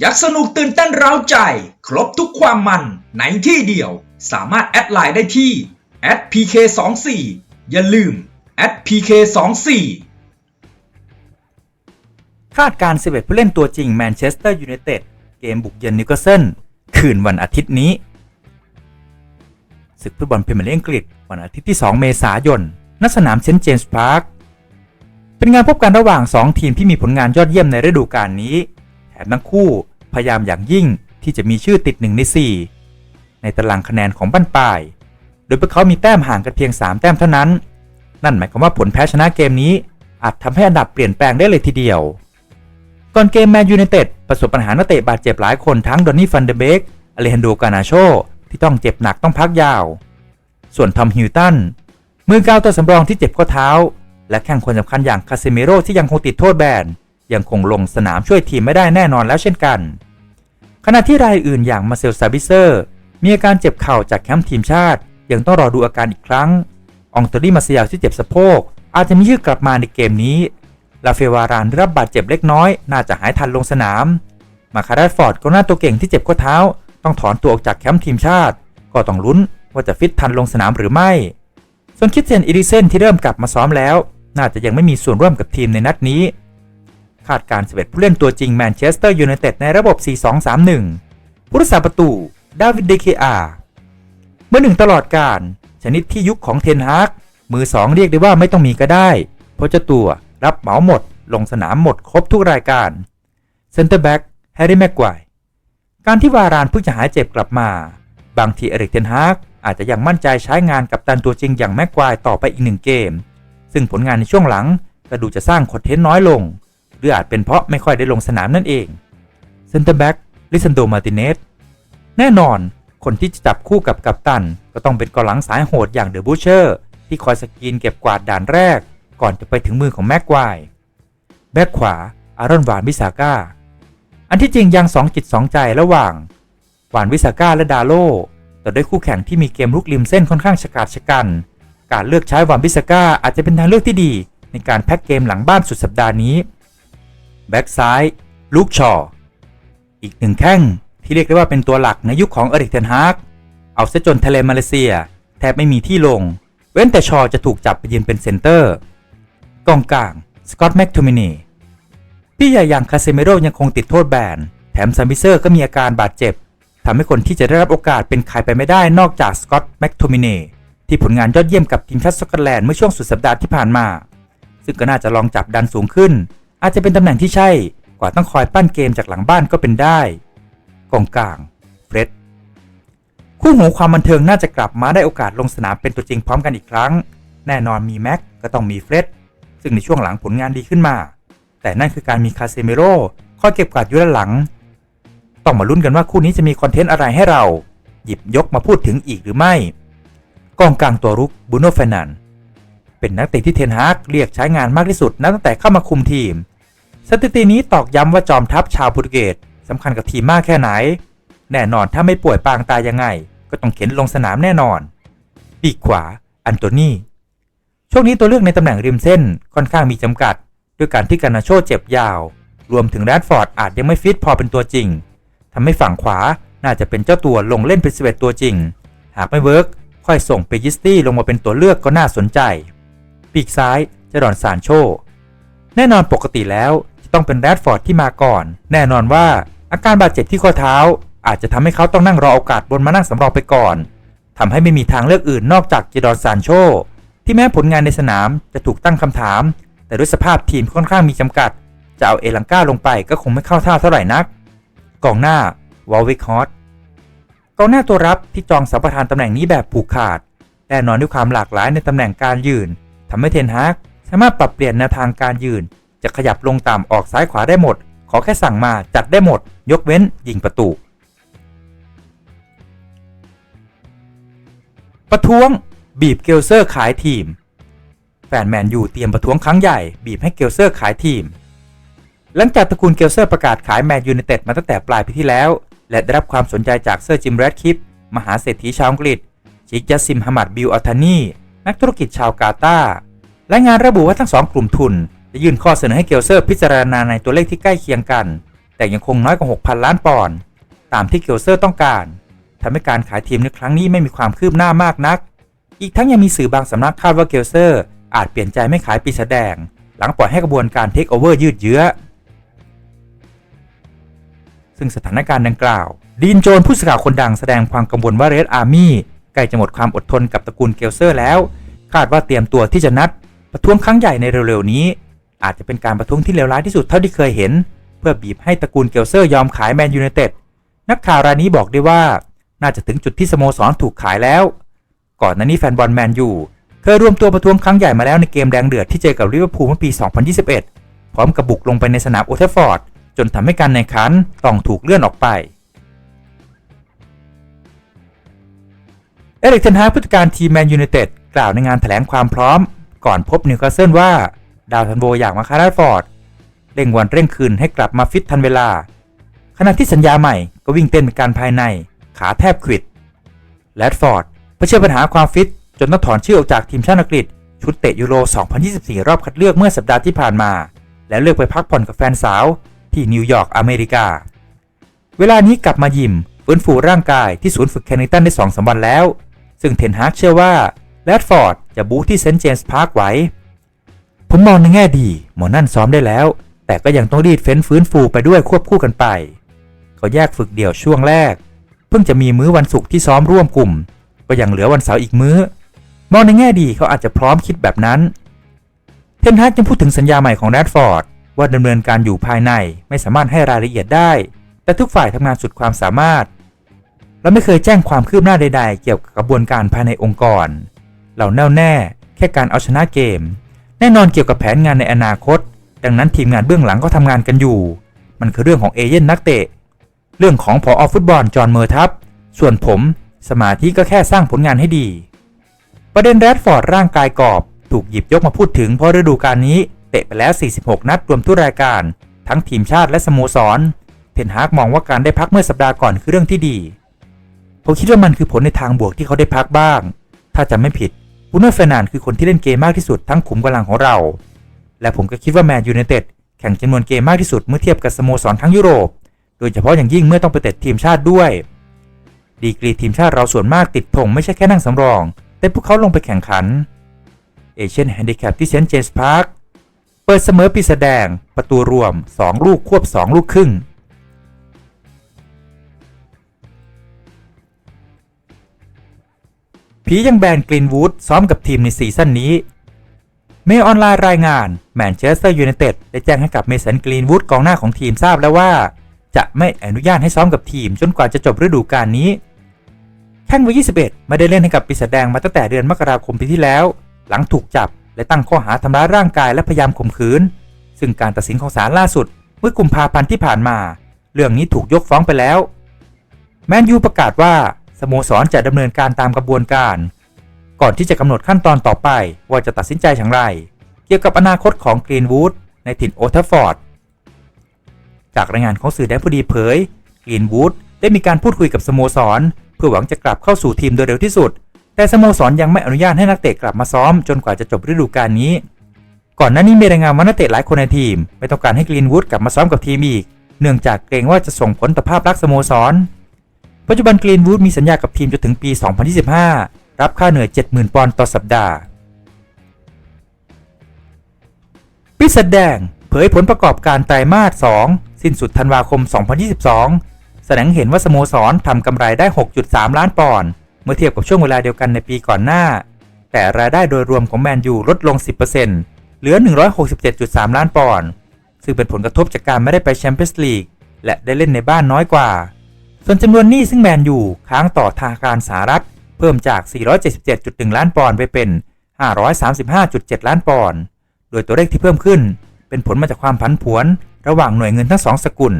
อยากสนุกตื่นเต้นเร้าใจ ครบทุกความมันในที่เดียว สามารถแอดไลน์ได้ที่ @pk24 อย่าลืม @pk24 คาดการ 11 ผู้เล่นตัวจริงแมนเชสเตอร์ยูไนเต็ดเกมบุกเยือนนิวคาสเซิลคืนวันอาทิตย์นี้ ศึกฟุตบอลพรีเมียร์ลีกอังกฤษวันอาทิตย์ที่ 2 เมษายนณสนามเซนต์เจมส์พาร์คเป็นงานพบกันระหว่าง 2 ทีมที่มีผลงานยอดเยี่ยมในฤดูกาลนี้ แถมทั้งคู่ พยายามอย่างยิ่งที่จะมีชื่อติด1ใน 4 ในตารางคะแนนของบ้านปลาย โดยพวกเขามีแต้มห่างกันเพียง 3 แต้มเท่านั้น นั่นหมายความว่าผลแพ้ชนะเกมนี้ อาจทำให้อันดับเปลี่ยนแปลงได้เลยทีเดียว ก่อนเกมแมนยูไนเต็ดประสบปัญหานักเตะบาดเจ็บหลายคนทั้งดอนนี่ฟันเดเบกอเลฮันโดกานาโชที่ต้องเจ็บหนักต้องพักยาว ส่วนทอมฮิวตันมือก้าวตัวสำรองที่เจ็บข้อเท้า และแข่งคนสำคัญอย่างคาเซเมโรที่ยังคงติดโทษแบน ยังคงลงสนามช่วยทีมไม่ได้แน่นอนแล้วเช่นกัน ขณะที่รายอื่นอย่างมาเซลซาบิเซอร์ มีอาการเจ็บเข่าจากแคมป์ทีมชาติ ยังต้องรอดูอาการอีกครั้งอองโตนี่มาเซียที่เจ็บสะโพก อาจจะมีชื่อกลับมาในเกมนี้ ลาเฟวารานรับบาดเจ็บเล็กน้อย น่าจะหายทันลงสนาม มาคาราฟอร์ดก็น่าตัวเก่งที่เจ็บข้อเท้า ต้องถอนตัวออกจากแคมป์ทีมชาติ ก็ต้องลุ้นว่าจะฟิตทันลงสนามหรือไม่ ส่วนคิดเซนอิริเซนที่เริ่มกลับมาซ้อมแล้ว น่าจะยังไม่มีส่วนร่วมกับทีมในนัดนี้ คาดการ 11 ผู้เล่นตัวจริงแมนเชสเตอร์ยูไนเต็ดในระบบ 4-2-3-1 ผู้รักษาประตู ดาวิดเดเคอาเมื่อหนึ่งตลอดการ ชนิดที่ยุคของเทนฮากมือสองเรียกได้ว่าไม่ต้องมีก็ได้ เพราะเจ้าตัวรับเหมาหมด ลงสนามหมดครบทุกรายการเซนเตอร์แบ็กแฮร์รี่แม็กควายการที่วารานเพิ่งจะหายเจ็บกลับมา บางทีเอริกเทนฮากอาจจะยังมั่นใจใช้งานกับตันตัวจริงอย่างแม็กควายต่อไปอีกหนึ่งเกม ซึ่งผลงานในช่วงหลังก็ดูจะสร้างคอนเทนต์น้อยลง หรืออาจเป็นเพราะไม่ค่อยได้ลงสนามนั่นเองเซนเตอร์แบ็กลิซันโดมาติเนสแน่นอนคนที่จะจับคู่กับกัปตัน ก็ต้องเป็นกองหลังสายโหดอย่างเดอะบูเชอร์ที่คอยสกรีนเก็บกวาดด่านแรก ก่อนจะไปถึงมือของแม็กควายแบ็กขวาอารอนวานวิสาก้า อันที่จริงยังสองจิตสองใจระหว่างวานวิสาก้าและดาโลแต่ด้วยคู่แข่งที่มีเกมลุกริมเส้นค่อนข้างฉกาจชะกัน การเลือกใช้วานวิสาก้าอาจจะเป็นทางเลือกที่ดี ในการแพ็กเกมหลังบ้านสุดสัปดาห์นี้ แบ็กซ้าย ลูกชอ อีกหนึ่งแข้งที่เรียกได้ว่าเป็นตัวหลักในยุคของเอริกเทนฮากเอาซะจนทะเลมาเลเซีย แทบไม่มีที่ลง เว้นแต่ชอจะถูกจับไปยืนเป็นเซนเตอร์กองกลางสกอตแม็กโทมินีพี่ใหญ่อย่างคาเซเมโรยังคงติดโทษแบน แถมซัมบิเซอร์ก็มีอาการบาดเจ็บทำให้คนที่จะได้รับโอกาสเป็นใครไปไม่ได้นอกจากสกอตแม็กโทมินีที่ผลงานยอดเยี่ยมกับทีมชาติสกอตแลนด์เมื่อช่วงสุดสัปดาห์ที่ผ่านมา ซึ่งก็น่าจะลองจับดันสูงขึ้น อาจจะเป็นตำแหน่งที่ใช่กว่าต้องคอยปั้นเกมจากหลังบ้านก็เป็นได้กองกลางเฟร็ดคู่หูความบันเทิงน่าจะกลับมาได้โอกาสลงสนามเป็นตัวจริงพร้อมกันอีกครั้ง แน่นอนมีแม็กก็ต้องมีเฟร็ดซึ่งในช่วงหลังผลงานดีขึ้นมา แต่นั่นคือการมีคาเซเมโรคอยเก็บกวาดอยู่ด้านหลัง ต้องมาลุ้นกันว่าคู่นี้จะมีคอนเทนต์อะไรให้เรา หยิบยกมาพูดถึงอีกหรือไม่กองกลางตัวรุกบูโนเฟนันเป็นนักเตะที่เทนฮากเรียกใช้งานมากที่สุดนับตั้งแต่เข้ามาคุมทีม สถิตินี้ตอกย้ำว่าจอมทัพชาวโปรตุเกสสำคัญกับทีมมากแค่ไหน แน่นอนถ้าไม่ป่วยปางตายยังไง ก็ต้องเข็นลงสนามแน่นอน ปีกขวา อันโตนีช่วงนี้ตัวเลือกในตำแหน่งริมเส้นค่อนข้างมีจำกัด ด้วยการที่กานาโชเจ็บยาว รวมถึงแรดฟอร์ดอาจยังไม่ฟิตพอเป็นตัวจริงทำให้ฝั่งขวาน่าจะเป็นเจ้าตัวลงเล่นเป็นสเวตตัวจริง หากไม่เวิร์กค่อยส่งเปยิสตี้ลงมาเป็นตัวเลือกก็น่าสนใจ ปีกซ้ายจะดอนซานโช แน่นอนปกติแล้ว ต้องเป็นแรดฟอร์ดที่มาก่อน แน่นอนว่าอาการบาดเจ็บที่ข้อเท้า อาจจะทำให้เขาต้องนั่งรอโอกาสบนมานั่งสำรองไปก่อนทำให้ไม่มีทางเลือกอื่นนอกจากเจดอนซานโช ที่แม้ผลงานในสนามจะถูกตั้งคำถาม แต่ด้วยสภาพทีมค่อนข้างมีจำกัด จะเอาเอลังก้าลงไปก็คงไม่เข้าท่าเท่าไหร่นัก กองหน้าวอลวิคฮอตกองหน้าตัวรับที่จองสัมปทานตำแหน่งนี้แบบผูกขาดแน่นอนด้วยความหลากหลายในตำแหน่งการยืนทำให้เทนฮากสามารถปรับเปลี่ยนแนวทางการยืน จะขยับลงต่ำออกซ้ายขวาได้หมด ขอแค่สั่งมาจัดได้หมด ยกเว้นยิงประตู ประท้วงบีบเกลเซอร์ขายทีม แฟนแมนยูเตรียมประท้วงครั้งใหญ่บีบให้เกลเซอร์ขายทีม หลังจากตระกูลเกลเซอร์ประกาศขายแมนยูไนเต็ดมาตั้งแต่ปลายปีที่แล้ว และได้รับความสนใจจากเซอร์จิมแรดคิปมหาเศรษฐีชาวอังกฤษชิกยัสซิมฮัมมัดบิลอัลทานีนักธุรกิจชาวกาตาร์รายงานระบุว่าทั้งสองกลุ่มทุน จะยื่นข้อเสนอให้เกลเซอร์พิจารณาในตัวเลขที่ใกล้เคียงกัน แต่ยังคงน้อยกว่า 6,000 ล้านปอนด์ตามที่เกลเซอร์ต้องการทำให้การขายทีมในครั้งนี้ไม่มีความคืบหน้ามากนัก อีกทั้งยังมีสื่อบางสำนักคาดว่าเกลเซอร์ อาจเปลี่ยนใจไม่ขายปีศาจแดง หลังปล่อยให้กระบวนการเทคโอเวอร์ยืดเยื้อ ซึ่งสถานการณ์ดังกล่าว ดีนโจนผู้สื่อข่าวคนดังแสดงความกังวลว่าเรดอาร์มี่ใกล้จะหมดความอดทนกับตระกูลเกลเซอร์แล้ว คาดว่าเตรียมตัวที่จะนัดประท้วงครั้งใหญ่ในเร็วๆนี้ อาจจะเป็นการประท้วงที่เลวร้ายที่สุดเท่าที่เคยเห็น เพื่อบีบให้ตระกูลเกลเซอร์ยอมขายแมนยูไนเต็ดนักข่าวรายนี้บอกได้ว่า น่าจะถึงจุดที่สโมสรถูกขายแล้ว ก่อนหน้านี้แฟนบอลแมนยูเคยรวมตัวประท้วงครั้งใหญ่มาแล้วในเกมแดงเดือดที่เจอกับลิเวอร์พูลเมื่อปี 2021 พร้อมกับบุกลงไปในสนามโอเทฟฟอร์ดจนทำให้การแข่งขันต้องถูกเลื่อนออกไปเอริกเทนฮาผู้จัดการทีมแมนยูไนเต็ดกล่าวในงานแถลงความพร้อม ก่อนพบนิวคาสเซิลว่า ดาวทันโบอยากมาคาราฟอร์ดเร่งวันเร่งคืนให้กลับมาฟิตทันเวลา ขณะที่สัญญาใหม่ก็วิ่งเต้นเป็นการภายในขาแทบขิดแรดฟอร์ดเผชิญปัญหาความฟิต จนต้องถอนชื่อออกจากทีมชาติอังกฤษ ชุดเตะยูโร 2024 รอบคัดเลือกเมื่อสัปดาห์ที่ผ่านมา และเลือกไปพักผ่อนกับแฟนสาว ที่นิวยอร์กอเมริกา เวลานี้กลับมายิมฟื้นฟูร่างกายที่ศูนย์ฝึกแคนิตันได้2อสวันแล้ว ซึ่งเทนฮากเชื่อว่าแรดฟอร์ดจะบู๊ที่เซนต์เจมส์พาร์คไว้ ผมมองในแง่ดีหมอนั่นซ้อมได้แล้ว แต่ก็ยังต้องรีดเฟ้นฟื้นฟูไปด้วยควบคู่กันไป เขาแยกฝึกเดี่ยวช่วงแรก เพิ่งจะมีมื้อวันศุกร์ที่ซ้อมร่วมกลุ่ม ก็ยังเหลือวันเสาร์อีกมื้อ มองในแง่ดีเขาอาจจะพร้อมคิดแบบนั้น เทนฮากยังพูดถึงสัญญาใหม่ของแรดฟอร์ดว่าดำเนินการอยู่ภายในไม่สามารถให้รายละเอียดได้ แต่ทุกฝ่ายทำงานสุดความสามารถ และไม่เคยแจ้งความคืบหน้าใด ๆ เกี่ยวกับกระบวนการภายในองค์กรเราแน่วแน่ แค่การเอาชนะเกม แน่นอนเกี่ยวกับแผนงานในอนาคต ดังนั้นทีมงานเบื้องหลังก็ทำงานกันอยู่ มันคือเรื่องของเอเย่นนักเตะ เรื่องของผออฟุตบอลจอห์นเมอร์ทับ ส่วนผมสมาธิก็แค่สร้างผลงานให้ดี ประเด็นแรดฟอร์ดร่างกายกรอบ ถูกหยิบยกมาพูดถึงเพราะฤดูกาลนี้เตะไปแล้ว 46 นัดรวมทุกรายการ ทั้งทีมชาติและสโมสร เทนฮากมองว่าการได้พักเมื่อสัปดาห์ก่อนคือเรื่องที่ดี ผมคิดว่ามันคือผลในทางบวกที่เขาได้พักบ้าง ถ้าจำไม่ผิด บูโน่เฟรนันคือคนที่เล่นเกมมากที่สุดทั้งขุมกำลังของเรา และผมก็คิดว่าแมนยูไนเต็ดแข่งจำนวนเกมมากที่สุดเมื่อเทียบกับสโมสรทั้งยุโรป โดยเฉพาะอย่างยิ่งเมื่อต้องไปเตะทีมชาติด้วย ดีกรีทีมชาติเราส่วนมากติดธงไม่ใช่แค่นั่งสำรอง แต่พวกเขาลงไปแข่งขันเอเชียนแฮนดิแคปที่เซนต์เจมส์พาร์คเปิดเสมอปีแสดงประตูรวม 2 ลูกควบ 2 ลูกครึ่ง ผียังแบนกรีนวูดซ้อมกับทีมในซีซั่นนี้ เมย์ออนไลน์รายงานแมนเชสเตอร์ยูไนเต็ดได้แจ้งให้กับเมสันกรีนวูดกองหน้าของทีมทราบแล้วว่า จะไม่อนุญาตให้ซ้อมกับทีมจนกว่าจะจบฤดูกาลนี้แข้งวัย21 ไม่ได้เล่นให้กับปีศาจแดงมาตั้งแต่เดือนมกราคมปีที่แล้ว หลังถูกจับและตั้งข้อหาทำร้ายร่างกายและพยายามข่มขืน ซึ่งการตัดสินของศาลล่าสุด เมื่อกุมภาพันธ์ที่ผ่านมา เรื่องนี้ถูกยกฟ้องไปแล้ว แมนยูประกาศว่า สโมสรจะดำเนินการตามกระบวนการ ก่อนที่จะกำหนดขั้นตอนต่อไปว่าจะตัดสินใจอย่างไร เกี่ยวกับอนาคตของกรีนวูดในถิ่นโอทัฟฟอร์ด จากรายงานของสื่อแดนพอดีเผยกรีนวูดได้มีการพูดคุยกับสโมสร เพื่อหวังจะกลับเข้าสู่ทีมโดยเร็วที่สุด แต่สโมสรยังไม่อนุญาตให้นักเตะกลับมาซ้อมจนกว่าจะจบฤดูกาลนี้ ก่อนหน้านี้มีรายงานว่านักเตะหลายคนในทีม ไม่ต้องการให้กรีนวูดกลับมาซ้อมกับทีมอีก เนื่องจากเกรงว่าจะส่งผลต่อภาพลักษณ์สโมสร ปัจจุบันกรีนวูดมีสัญญากับทีมจนถึงปี 2025 รับค่าเหนื่อย 70,000 ปอนด์ต่อสัปดาห์ปิศาจแดง เผยผลประกอบการไตรมาส 2 สิ้นสุดธันวาคม 2022 แสดงเห็นว่าสโมสรทำกำไรได้ 6.3 ล้านปอนด์เมื่อเทียบกับช่วงเวลาเดียวกันในปีก่อนหน้า แต่รายได้โดยรวมของแมนยูลดลง 10%เหลือ 167.3 ล้านปอนด์ซึ่งเป็นผลกระทบจากการไม่ได้ไปแชมเปี้ยนส์ลีกและได้เล่นในบ้านน้อยกว่า ส่วนจำนวนหนี้ซึ่งแมนยูค้างต่อธนาคารสหรัฐ เพิ่มจาก 477.1 ล้านปอนด์ไปเป็น 535.7 ล้านปอนด์ โดยตัวเลขที่เพิ่มขึ้น เป็นผลมาจากความผันผวน ระหว่างหน่วยเงินทั้งสองสกุล